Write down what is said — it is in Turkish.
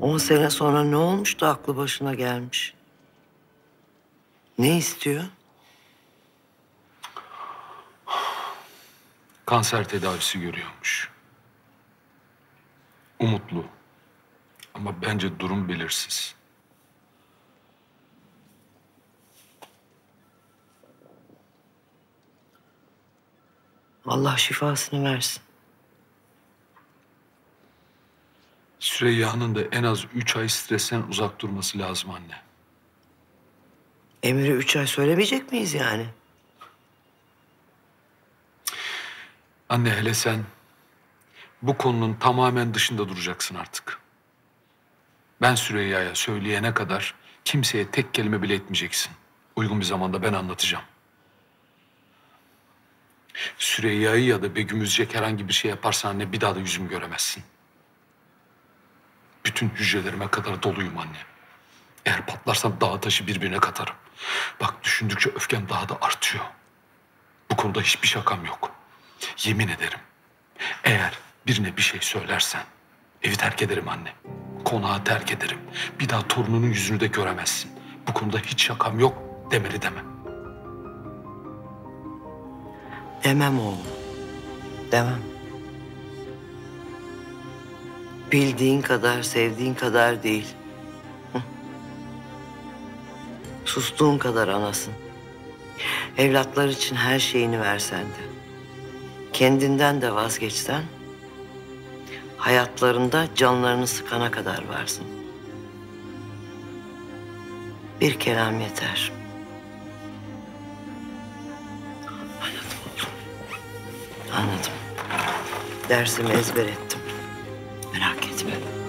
On sene sonra ne olmuş da aklı başına gelmiş? Ne istiyor? Kanser tedavisi görüyormuş. Umutlu. Ama bence durum belirsiz. Allah şifasını versin. Süreyya'nın da en az üç ay stresten uzak durması lazım anne. Emir'e üç ay söylemeyecek miyiz yani? Anne hele sen bu konunun tamamen dışında duracaksın artık. Ben Süreyya'ya söyleyene kadar kimseye tek kelime bile etmeyeceksin. Uygun bir zamanda ben anlatacağım. Süreyya'yı ya da Begüm üzecek herhangi bir şey yaparsan anne bir daha da yüzümü göremezsin. Bütün hücrelerime kadar doluyum anne. Eğer patlarsam dağ taşı birbirine katarım. Bak düşündükçe öfkem daha da artıyor. Bu konuda hiçbir şakam yok. Yemin ederim. Eğer birine bir şey söylersen evi terk ederim anne. Konağı terk ederim. Bir daha torununun yüzünü de göremezsin. Bu konuda hiç şakam yok demeli demem. Demem oğlum. Demem. Bildiğin kadar, sevdiğin kadar değil. Sustuğun kadar anasın. Evlatlar için her şeyini versen de. Kendinden de vazgeçsen... ...hayatlarında canlarını sıkana kadar varsın. Bir kelam yeter. Anladım. Anladım. Dersimi ezber ettim merak etme.